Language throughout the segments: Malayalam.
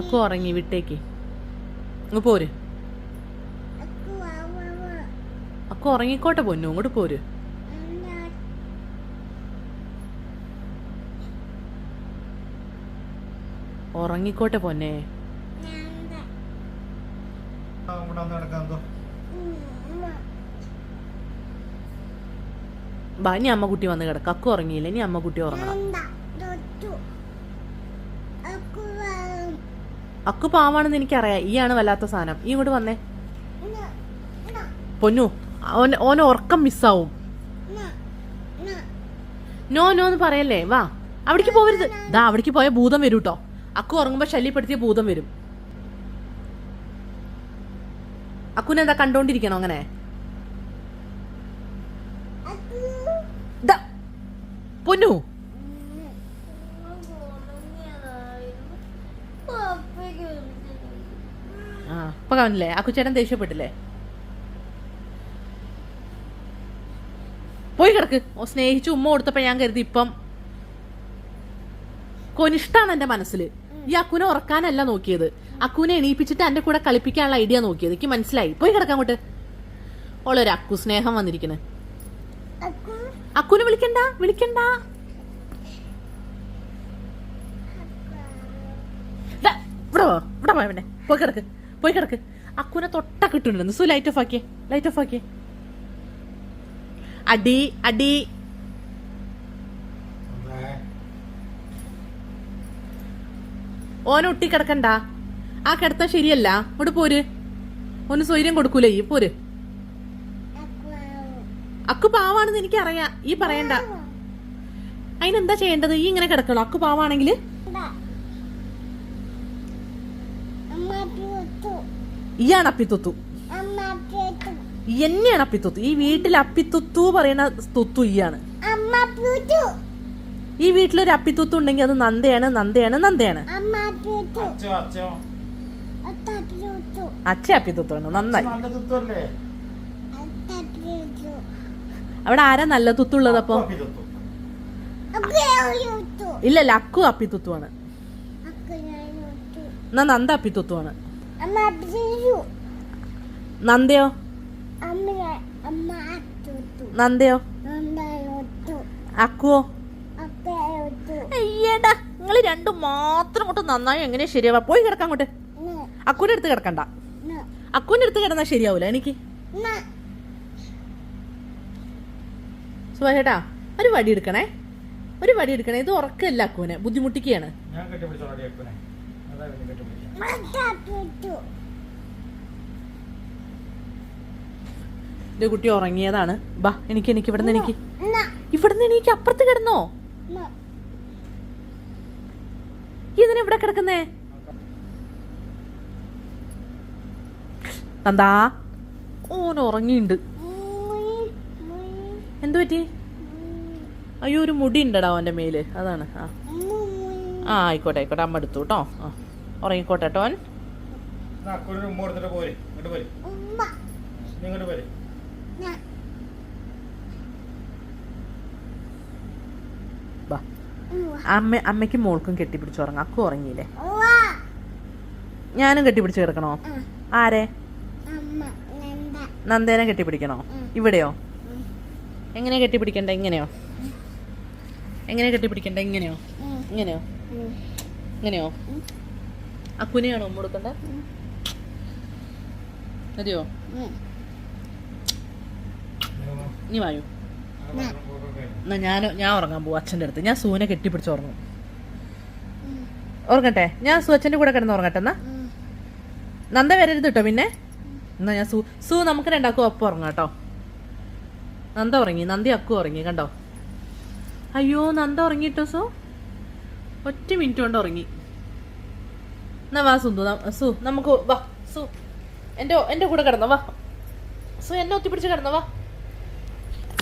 അക്കു ഉറങ്ങി വിട്ടേക്ക്. ഇങ്ങ് പോര്. അക്കു ഉറങ്ങിക്കോട്ടെ പൊന്നു ഇങ്ങോട്ട് പോര്. ഉറങ്ങിക്കോട്ടെ പൊന്നെ. ബാ ഇനി അമ്മക്കുട്ടി വന്ന് കിടക്ക. അക്കു ഉറങ്ങിയില്ല ഇനി അമ്മക്കുട്ടി ഉറങ്ങണം. അക്കു പാവാണെന്ന് എനിക്കറിയാം. ഈ ആണ് വല്ലാത്ത സാധനം. ഈ ഇങ്ങോട്ട് വന്നേ. പൊന്നു ഓൻ ഉറക്കം മിസ്സാവും. നോ നോ എന്ന് പറയല്ലേ? വാ അവിടേക്ക് പോവരുത്. ദാ അവിടേക്ക് പോയ ഭൂതം വരും കേട്ടോ അക്കു ഉറങ്ങുമ്പോ ശല്യപ്പെടുത്തിയ ഭൂതം വരും. അക്കുനെ എന്താ കണ്ടോണ്ടിരിക്കണോ അങ്ങനെ? പൊന്നു ആ കുച്ചേട്ടൻ കാണില്ലേ അക്കുച്ചേട്ടൻ ദേഷ്യപ്പെട്ടില്ലേ? പോയി കിടക്ക്. ഓ സ്നേഹിച്ച് ഉമ്മ കൊടുത്തപ്പോ ഞാൻ കരുതി ഇപ്പം. കൊനിഷ്ടാണ് എന്റെ മനസ്സിൽ ഈ അക്കുനെ ഉറക്കാനല്ല നോക്കിയത്. അക്കുനെ എണീപ്പിച്ചിട്ട് എന്റെ കൂടെ കളിപ്പിക്കാനുള്ള ഐഡിയ നോക്കിയത്. എനിക്ക് മനസ്സിലായി. പോയി കിടക്കാൻ അങ്ങോട്ട്. ഓളൊരു അക്കു സ്നേഹം വന്നിരിക്കുന്നു അക്കുനെ വിളിക്കണ്ട വിളിക്കണ്ട. ഇവിടെ ഇവിടെ പോയ പിന്നെ പോയി കിടക്ക്. പോയി കിടക്ക്. അക്കുനെ തൊട്ട കിട്ടുന്നുണ്ട്. സു ലൈറ്റ് ഓഫ് ആക്കിയേ. ലൈറ്റ് ഓഫ് ആക്കിയേ. അടി അടി. ഓനെ ഓനൊട്ടി കിടക്കണ്ട. ആ കിടത്ത ശരിയല്ല. ഇവിടെ പോര്. ഓന് സ്വൈര്യം കൊടുക്കൂലേ? ഈ പോര്. അക്കു പാവാണെന്ന് എനിക്കറിയാം. ഈ പറയണ്ട. അതിനെന്താ ചെയ്യേണ്ടത്? ഈ ഇങ്ങനെ കിടക്കണോ? അക്കു പാവാണെങ്കിൽ ഇയാണ് അപ്പിത്തുത്തു. എന്നെയാണ് അപ്പിത്തുത്തു. ഈ വീട്ടിൽ അപ്പിത്തുത്തു പറയുന്ന തുത്തു ഇയാണ് ഈ വീട്ടിലൊരു അപ്പിത്തുത്തു ഉണ്ടെങ്കിൽ അത് നന്ദയാണ് നന്ദയാണ് നന്ദയാണ്. അച്ഛോ അപ്പിത്തുത്താണ്. നന്നായി. അവിടെ ആരാ നല്ല തുത്തുള്ളത് അപ്പൊ? ഇല്ലല്ല അക്കു അപ്പിത്തുത്തുവാണ് എന്നാ നന്ദ അപ്പിത്തുത്തുവാണ് നന്ദയോ? നന്ദയോ? അക്കുവോ? അയ്യടാ നിങ്ങൾ രണ്ടും മാത്രം അങ്ങോട്ട് നന്നായി എങ്ങനെ ശരിയാവാ? പോയി കിടക്കാൻ അങ്ങോട്ട്. അക്കുവിന്റെ അടുത്ത് കിടക്കണ്ട. അക്കുവിന്റെ അടുത്ത് കിടന്നാ ശരിയാവൂല എനിക്ക്. സുഭാഷേട്ടാ ഒരു വടി എടുക്കണേ. ഒരു വടി എടുക്കണേ. ഇത് ഉറക്കല്ല അക്കുവിനെ. ബുദ്ധിമുട്ടിക്കുകയാണ്. എന്റെ കുട്ടി ഉറങ്ങിയതാണ്. ബാ എനിക്ക് എനിക്ക് ഇവിടുന്ന് എനിക്ക് ഇവിടുന്ന് എനിക്ക് അപ്പുറത്ത് കിടന്നോ. ഇതിന് ഇവിടെ കിടക്കുന്നേ? എന്താ ഓൻ ഉറങ്ങിയിണ്ട്. എന്തു പറ്റി? അയ്യോ ഒരു മുടി ഉണ്ടടാ അവന്റെ മേൽ. അതാണ് ആ. ആ ആയിക്കോട്ടെ ആയിക്കോട്ടെ അമ്മ എടുത്തു കേട്ടോ. ആ. ഉറങ്ങിക്കോട്ടെ ബാ. അമ്മ അമ്മയ്ക്കും മോൾക്കും കെട്ടിപ്പിടിച്ച് ഉറങ്ങാം. അക്കു ഉറങ്ങിയില്ലേ? ഞാനും കെട്ടിപ്പിടിച്ച് കിടക്കണോ? ആരെ? നന്ദേനെ കെട്ടിപ്പിടിക്കണോ? ഇവിടെയോ? എങ്ങനെ കെട്ടിപ്പിടിക്കണ്ട? ഇങ്ങനെയോ? എങ്ങനെ കെട്ടിപ്പിടിക്കണ്ട? ഇങ്ങനെയോ? ഇങ്ങനെയോ? ഇങ്ങനെയോ? അക്കുനെയാണോ ഉമ്മ കൊടുക്കണ്ടേ? മതിയോ നീ വായു? എന്നാ ഞാൻ ഞാൻ ഉറങ്ങാൻ പോവും അച്ഛന്റെ അടുത്ത്. ഞാൻ സൂനെ കെട്ടിപ്പിടിച്ച് ഉറങ്ങും. ഉറങ്ങട്ടെ? ഞാൻ സു അച്ഛന്റെ കൂടെ കിടന്ന് ഉറങ്ങട്ടെ എന്നാ? നന്ദ വരരുത് കേട്ടോ പിന്നെ. എന്നാ ഞാൻ സു സു നമുക്ക് രണ്ടാക്കും ഒപ്പം ഉറങ്ങാം കേട്ടോ നന്ദ ഉറങ്ങി നന്ദി അക്കു ഉറങ്ങി കണ്ടോ? അയ്യോ നന്ദ ഉറങ്ങിട്ടോ സു? ഒറ്റ മിനിറ്റ് കൊണ്ട് ഉറങ്ങി. എന്നാ വാ സുന്ദു സു നമുക്ക് വാ സു. എന്റെ എന്റെ കൂടെ കിടന്നോ വാ. സു എന്നെ ഒത്തിപ്പിടിച്ച് കിടന്നോ വാ.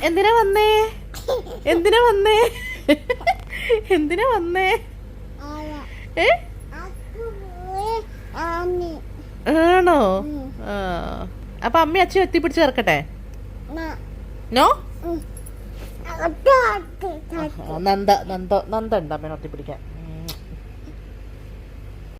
എന്തിനാ വന്നേ? എന്തിനാ വന്നേ? എന്തിനാ വന്നേ? ഏ? ആണോ? ആ. അപ്പൊ അമ്മ അച്ഛൻ എത്തിപ്പിടിച്ച് ചേർക്കട്ടെ നോ? നന്ദ നന്ദ നന്ദ ഉണ്ട് അമ്മേനെ ഒത്തിപ്പിടിക്കാൻ.